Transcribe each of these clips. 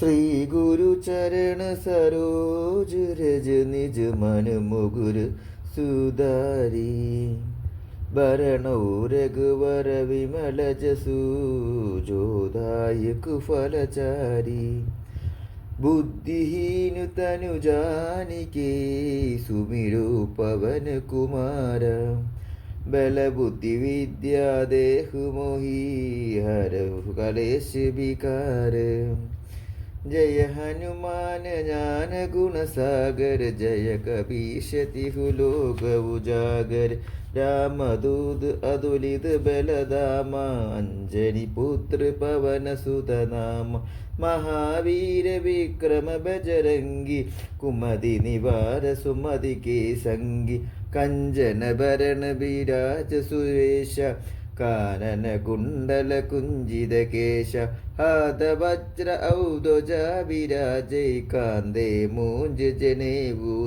श्री गुरु चरण सरोज रज निज मन मुगुर सुदारी भरणौ रघुवर विमल जसु जोदायक फलचारी बुद्धिहीन तनु जानिके सुमिरो पवन कुमार बल बुद्धि विद्या देहु मोहि हर कलेश विकार ജയ ഹനുമാൻ ജ്ഞാന ഗുണസാഗർ ജയ കപീശതി കപീശതിഹു ഉജാഗർ രാമദൂത് അതുലിത് ബലദാമ അഞ്ജനി പുത്ര പവന സുതനാമ. മഹാവീര വിക്രമ ബജരംഗി കുമതി നിവാര സുമതി കേസംഗി. കഞ്ചന ഭരണ വിരാജ സുരേഷ കാനന കുണ്ടല കുഞ്ചിത കേശ ഹാത വജ്ര ഔദ്വജ വിരാജൈ കാന്തേ മൂഞ്ച് ജനേവൂ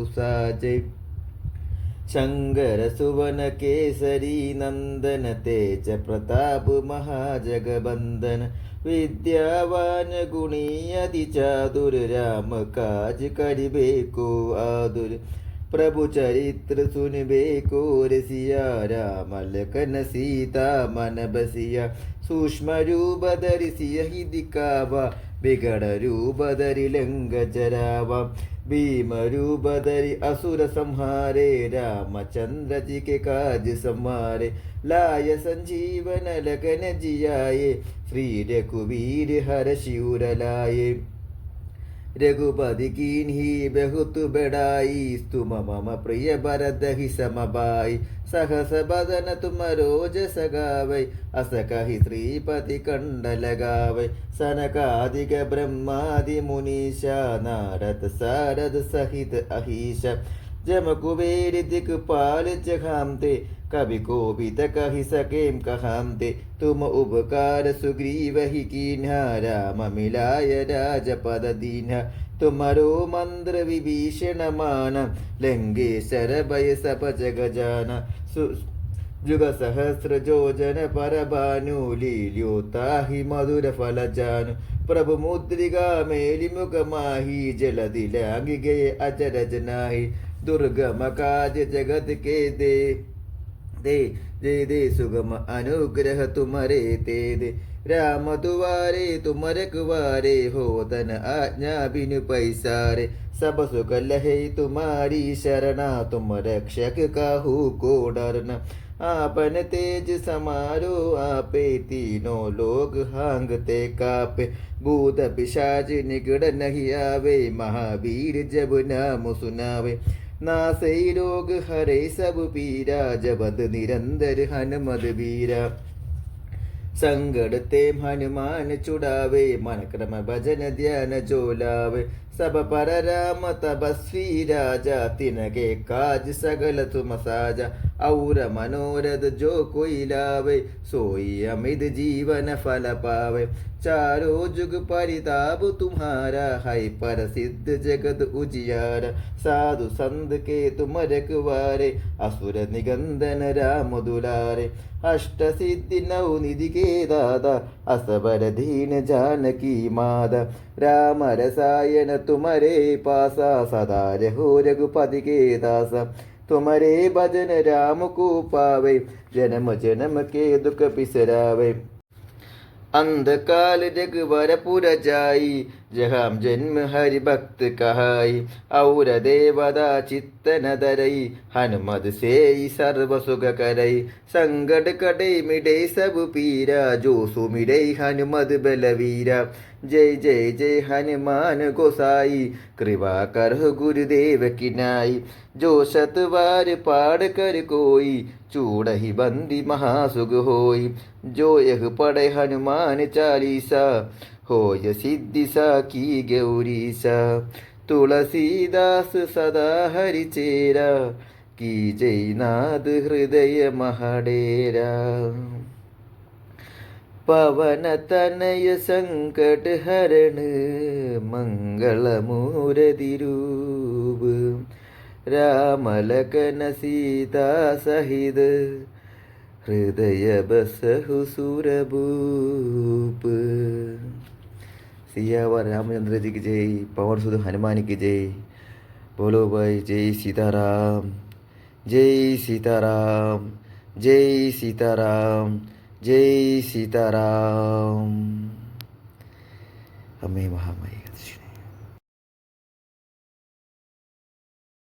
ശങ്കര സുവന കേസരി നന്ദന തേജ പ്രതാപ മഹാജഗബന്ധന വിദ്യാവാന ഗുണീയതി ചാതുര രാമ കാജ് കടിബേക്കോ ആതുര്. चादुर राम काज करिबेको आदुर प्रभु चरित्र सुनबेको रसिया राम लखन सीता मन बसिया सूक्ष्म रूप धरिसिय ही दिखावा बिगड़ रूप धरि लंग जरावा भीम रूप धरि असुर संहारे रामचंद्र जी के काज संहारे लाय संजीवन लगन जियाए श्री रघुवीर हर शिवर लाए രഘുപതികീൻഹി ബഹുത്തു ബെടായി സ്തു മമ പ്രിയ ഭരതഹി സമബായി. സഹസ ഭദന തുമരോജ സഖാവൈ അസഖഹി ശ്രീപതി കണ്ടലഗാവൈ സനകാദിക ബ്രഹ്മാതി മുനീശ. നാരദ സാരദ സഹിത അഹീശ. ജമകുബേരി ദിക് പാലിച്ച ഹാം कवि को भी त कहि सकेम कहामते तुम उपकार सुग्रीव ही कीन्हा, राम मिलाय राजपद दीन्हा। तुमरो मंद्र विभीषण मान लंगेश्वर भय सप जग जान। जुग सहस्र जोजन पर भानु लील्योताहि मधुर फल जानु। प्रभु मुद्रिका मेलि मुख माही जलधि लांग गए अचरज नाही। दुर्गम काज जगत के दे। दे दे दे सुगम अनुग्रह तुम्हारे ते दे राम दुआरे तुम रखवारे हो तन आज्ञा बिनु पैसारे सब सुख लहे तुम्हारी शरणा तुम रक्षक काहू को डरना आपन तेज समारो आपे तीनों लोग हांगते कापे भूत पिशाच निकट नहीं आवे महावीर जब नाम सुनावे नासे रोग हरे सब पीरा जबद निरंतर हनुमद वीरा संगड़ ते हनुमान चुड़ावे मन क्रम भजन ध्यान जोलावे സഭ പരരാമ തപസ്വി രാജ തിനകെ കാജ് സകല തുമസാജ ഔര മനോരഥ ജോ കൊയിലാവേ സോയി അമിത് ജീവന ഫല പാവേ ചാരോ ജുഗ് പരിതാപ് തുമാര ഹൈ പര സിദ്ധ ജഗത് ഉജിയാര. സാധു സന്ത് കേ തുമരക്ക് വാരെ അസുര നിഗന്ധന രാമ ദുലാരെ അഷ്ടസിദ്ധി നൗ നിധി കേദാദ ദാദ അസബരധീന ജാനകി മാത രാമരസായന दादा असबर दीन जानकी मादा राम रसायन तुम्हारे पासा सदा रहो रघुपति के दासा तुम्हारे भजन राम को पावे जन्म जन्म के दुख बिसरावे अंधकाल रघुवर पुर जाई जहाँ जन्म हरि भक्त कहाई और देवदा चित्त न दरई हनुमद से सर्व सुख करई संगड कटे मिटे सब पीरा जो सुमिरे हनुमद बलवीरा जय जय जय हनुमान गोसाई कृपा कर गुरुदेव की नाई जो शतवार पाड़ कर कोई चूड़ ही बंदी महासुग होई जो यह पढ़े हनुमान चालीसा होय सिद्धि सा की गौरी सा तुलसीदास सदा हरि चेरा की जय नाद हृदय महडेरा പവന തനയ സങ്കട സങ്കടഹരണ മംഗളമൂരതിരൂപ്. രാമലകന സീതാ സഹിത ഹൃദയ ബസഹു ഹൃദയബസഹുസുരഭൂപ് സിയാവ രാമചന്ദ്രജിക്ക് ജയ് പവൻസുദ് ഹനുമാനിക്ക് ജയ് ബോലോഭായ് ജയ് സീതാറാം ജയ് സീതാറാം ജയ് സീതാറാം. જય સીતારામ. અમે મહામાઈ